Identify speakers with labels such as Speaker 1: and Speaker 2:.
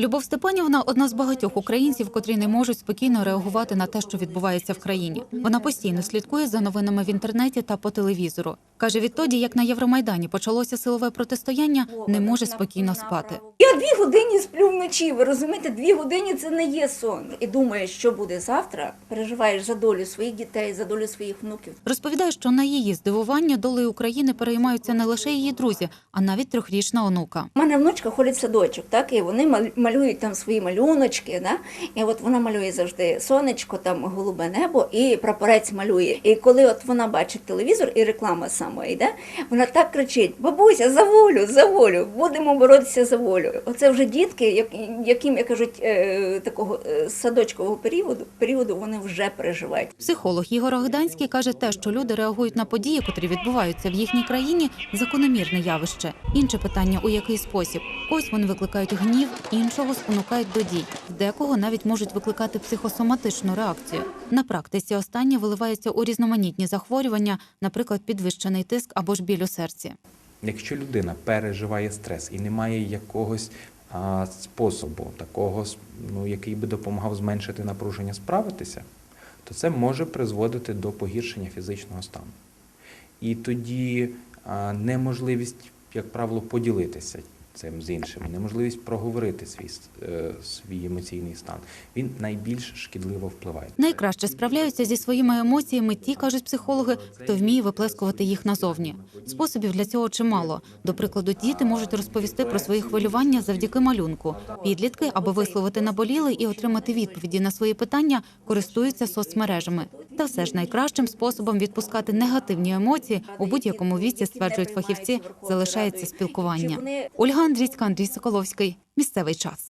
Speaker 1: Любов Степанівна одна з багатьох українців, котрі не можуть спокійно реагувати на те, що відбувається в країні. Вона постійно слідкує за новинами в інтернеті та по телевізору. каже, відтоді, як на Євромайдані почалося силове протистояння, не може спокійно спати.
Speaker 2: Я дві години сплю вночі. Ви розумієте, дві години це не є сон. І думаєш, що буде завтра. Переживаєш за долю своїх дітей, за долю своїх внуків.
Speaker 1: Розповідає, що на її здивування долею України переймаються не лише її друзі, а навіть трьохрічна онука.
Speaker 2: У мене внучка ходить в садочок, так і вони мал- малюють там свої малюночки. Да? І от вона малює завжди сонечко, там голубе небо, і прапорець малює. І коли от вона бачить телевізор і реклама саме йде, вона так кричить: Бабуся, за волю, за волю, будемо боротися за волю. Оце вже дітки, як- яким як кажуть, е, такого е, садочкового періоду, періоду вони вже переживають.
Speaker 1: Психолог Ігор Огданський каже, те, що люди реагують на події, котрі відбуваються в їхній країні, закономірне явище. Інше питання у який спосіб. Ось вони викликають гнів, іншого спонукають до дій. Декого навіть можуть викликати психосоматичну реакцію. На практиці останнє виливається у різноманітні захворювання, наприклад, підвищений тиск або ж біль у серці.
Speaker 3: Якщо людина переживає стрес і не має якогось а, способу, такого, ну, який би допомагав зменшити напруження, справитися, то це може призводити до погіршення фізичного стану. І тоді а, неможливість, як правило, поділитися цим з іншими, неможливість проговорити свій, е, свій емоційний стан, він найбільш шкідливо впливає.
Speaker 1: Найкраще справляються зі своїми емоціями ті, кажуть психологи, хто вміє виплескувати їх назовні. Способів для цього чимало. До прикладу, діти можуть розповісти про свої хвилювання завдяки малюнку. Підлітки, аби висловити наболіли і отримати відповіді на свої питання, користуються соцмережами. Та все ж найкращим способом відпускати негативні емоції у будь-якому віці, стверджують фахівці, залишається спілкування. Ольга Андрійська, Андрій Соколовський. Місцевий час.